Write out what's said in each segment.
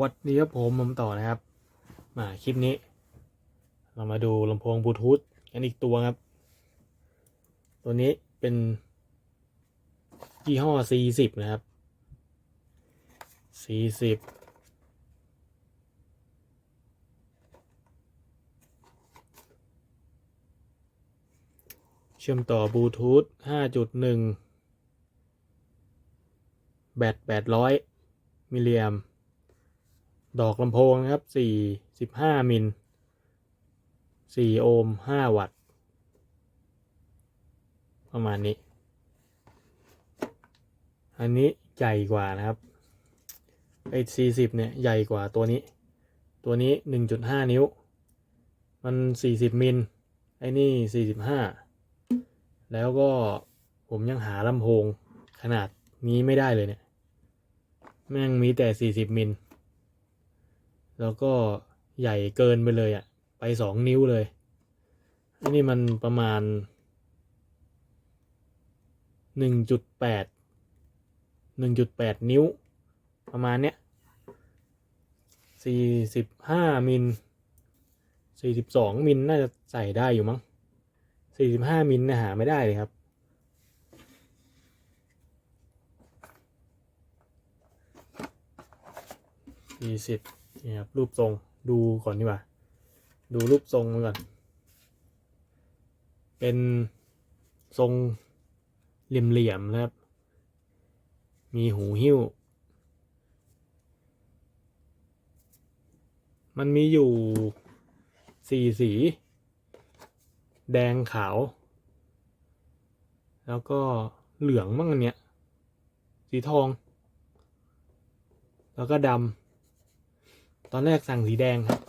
วัสดีครับผมผมต่อนะครับ มาคลิปนี้ เรามาดูลำโพงบลูทูธกันอีกตัวครับ ตัวนี้เป็นยี่ห้อ C10 นะครับ C10 เชื่อมต่อบลูทูธ5.1 แบต800 มิลลิแอมป์ ดอกลำโพงนะครับ45มิล4โอห์ม5วัตต์ ประมาณนี้ อันนี้ใหญ่กว่านะครับไอ้40เนี่ยใหญ่กว่าตัวนี้ ตัวนี้1.5นิ้ว มัน40มิล ไอ้นี่45แล้วก็ผมยังหาลำโพงขนาดนี้ไม่ได้เลยเนี่ย แม่งมีแต่40มิล แล้วก็ใหญ่เกินไปเลยอะ่ะ ไปสองนิ้วเลย อันนี้มันประมาณ1.8 1.8นิ้ว ประมาณเนี้ย45มิล42มิลน่าจะใส่ได้อยู่มั้ง45มิลนะหาไม่ได้เลยครับสี่สิบ นี่ครับรูปทรงดูก่อนดีกว่า ดูรูปทรงมันก่อน เป็นทรงเหลี่ยมๆนะครับ มีหูหิ้ว มันมีอยู่สี่สี แดงขาว แล้วก็เหลืองมั่งอันเนี้ย สีทอง แล้วก็ดำ ตอนแรกสั่งสีแดงครับ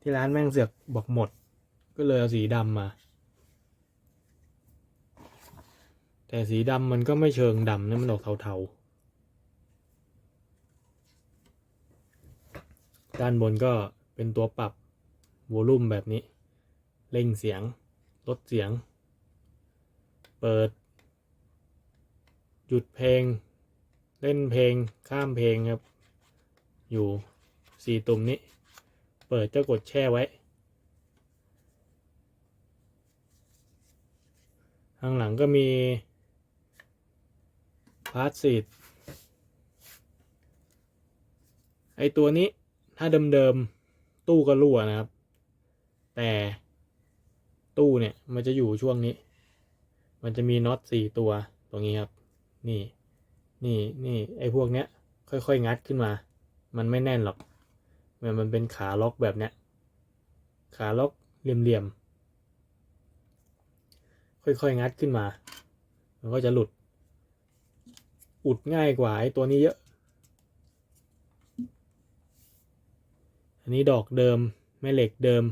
ที่ร้านแม่งเสือกบอกหมด ก็เลยเอาสีดำมา แต่สีดำมันก็ไม่เชิงดำนะมันออกเทาๆ ด้านบนก็เป็นตัวปรับวอลลุ่มแบบนี้เร่งเสียง ลดเสียง เปิด หยุดเพลง เล่นเพลง ข้ามเพลงครับ อยู่ สี่ตุ่มนี้ เปิดจะกดแช่ไว้ ข้างหลังก็มี พาร์ทซีดไอตัวนี้ถ้าเดิมๆตู้ก็รั่วนะครับ แต่ตู้เนี่ยมันจะอยู่ช่วงนี้ มันจะมีน็อตสี่ตัวตรงนี้ครับ นี่ นี่ นี่ ไอพวกเนี้ย ค่อยๆ งัดขึ้นมา มันไม่แน่นหรอก มันมันเป็นขาล็อกแบบเนี้ยขาล็อกเหลี่ยมๆค่อยๆงัดขึ้นมา มันก็จะหลุด อุดง่ายกว่าไอ้ตัวนี้เยอะ อันนี้ดอกเดิมแม่เหล็กเดิม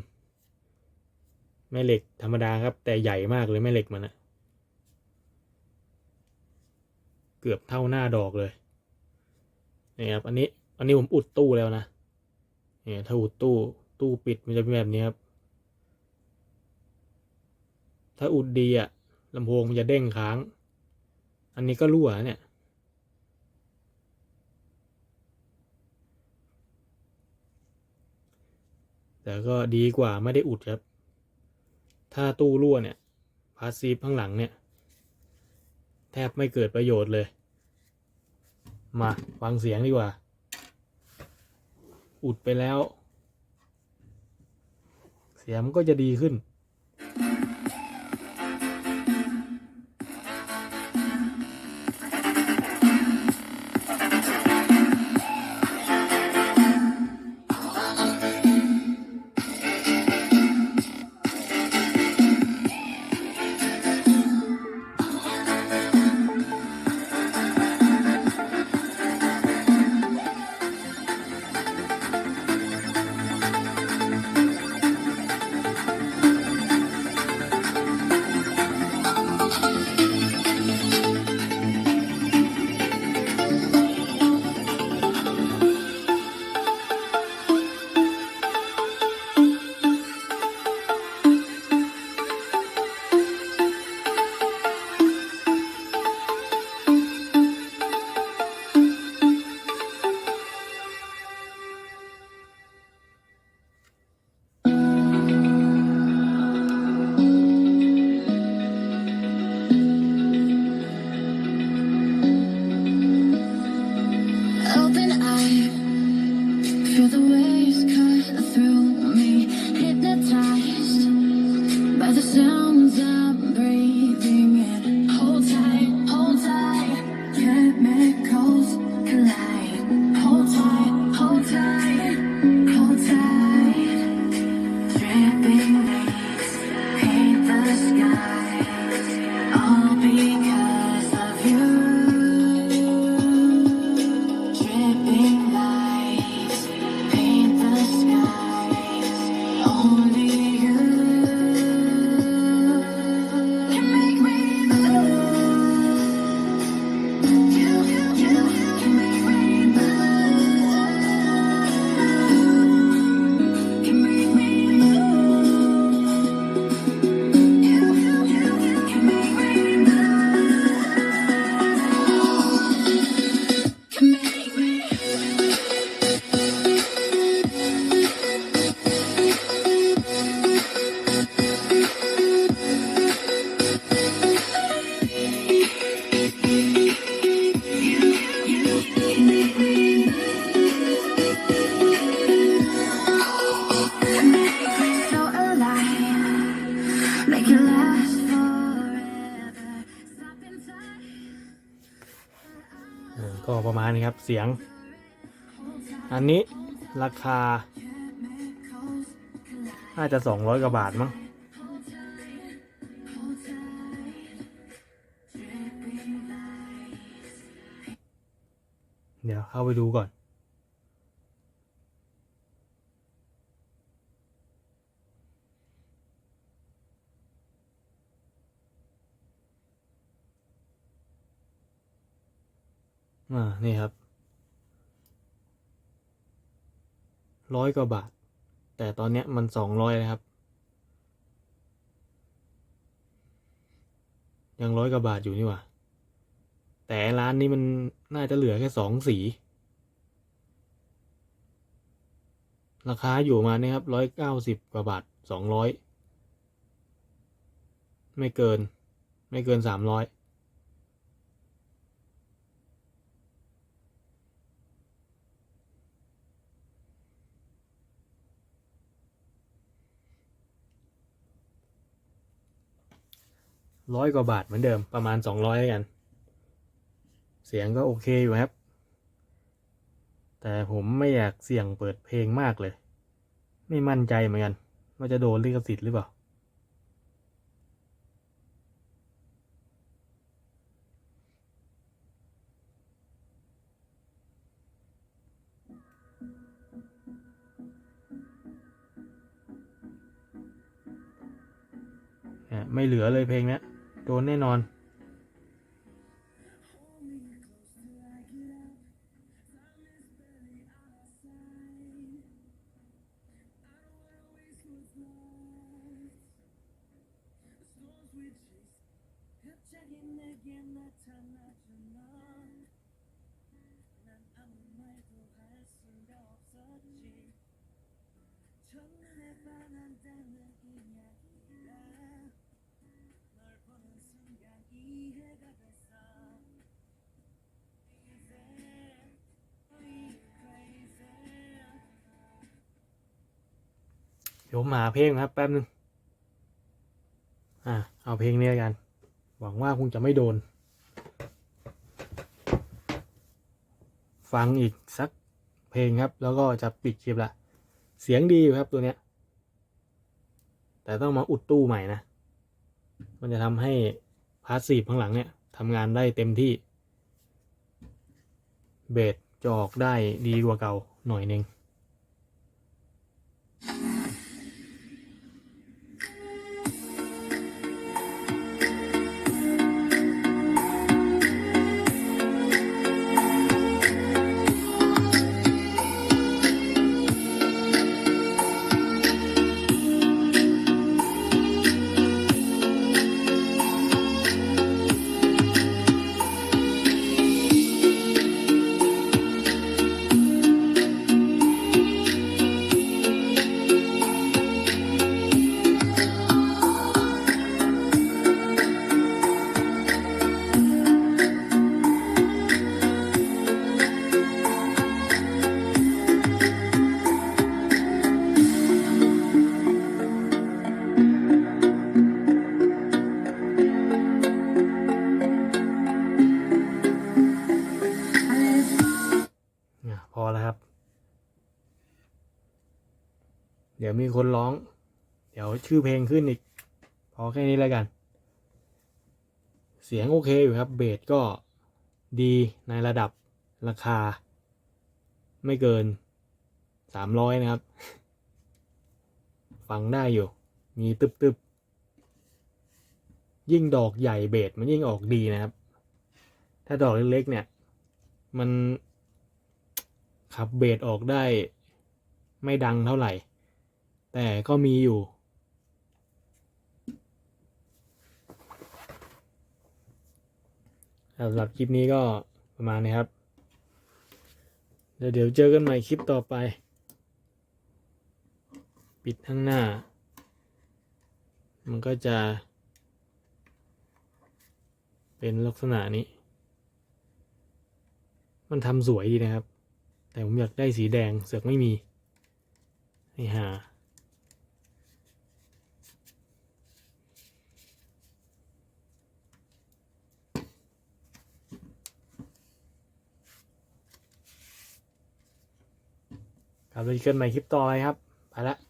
แม่เหล็กธรรมดาครับ แต่ใหญ่มากเลยแม่เหล็กมันอะเกือบเท่าหน้าดอกเลยนี่ครับอันนี้อันนี้ผมอุดตู้แล้วนะ เนี่ยถ้าอุดตู้ตู้ปิดมันจะเป็นแบบนี้ครับ ถ้าอุดดีอะลำโพงมันจะเด้งค้าง อันนี้ก็รั่วเนี่ย แต่ก็ดีกว่าไม่ได้อุดครับ ถ้าตู้รั่วเนี่ย พาสซีฟข้างหลังเนี่ย แทบไม่เกิดประโยชน์เลย มาฟังเสียงดีกว่า อุดไปแล้ว เสียงมันก็จะดีขึ้น เสียง อันนี้ราคา น่าจะสองร้อยกว่าบาทมั้งเดี๋ยวเข้าไปดูก่อนอ่า นี่ครับ ร้อยกว่าบาท แต่ตอนเนี้ยมันสองร้อยนะครับ ยังร้อยกว่าบาทอยู่นี่หว่า แต่ร้านนี้มันน่าจะเหลือแค่สองสี ราคาอยู่มาณนี้ครับร้อยเก้าสิบกว่าบาทสองร้อยไม่เกิน ไม่เกินสามร้อย ร้อยกว่าบาทเหมือนเดิมประมาณสองร้อยกัน เสียงก็โอเคอยู่ครับ แต่ผมไม่อยากเสี่ยงเปิดเพลงมากเลย ไม่มั่นใจเหมือนกันว่าจะโดนลิขสิทธิ์หรือเปล่าไม่เหลือเลยเพลงเนี้ย โดนแน่นอน เดี๋ยวผมหาเพลงครับ แป๊บนึง อะเอาเพลงนี้กัน หวังว่าคงจะไม่โดน ฟังอีกสักเพลงครับ แล้วก็จะปิดคลิปละ เสียงดีอยู่ครับตัวเนี้ย แต่ต้องมาอุดตู้ใหม่นะ มันจะทำให้พาสซีฟข้างหลังเนี่ยทำงานได้เต็มที่ เบสจะออกได้ดีกว่าเก่าหน่อยนึง ดี๋ยวมีคนร้อง เดี๋ยวชื่อเพลงขึ้นอีก พอแค่นี้แล้วกัน เสียงโอเคอยู่ครับ เบสก็ดีในระดับราคา ไม่เกินสามร้อยนะครับ ฟังได้อยู่ มีตึบๆยิ่งดอกใหญ่เบสมันยิ่งออกดีนะครับ ถ้าดอกเล็กๆเนี่ย มันขับเบสออกได้ไม่ดังเท่าไหร่ แต่ก็มีอยู่ สำหรับคลิปนี้ก็ประมาณนี้ครับ เดี๋ยวเจอกันใหม่คลิปต่อไป ปิดข้างหน้า มันก็จะ เป็นลักษณะนี้ มันทำสวยดีนะครับ แต่ผมอยากได้สีแดงเสือกไม่มีไอ้ห่า ครับเราเจอกันใหม่คลิปต่อไปครับ ไปละ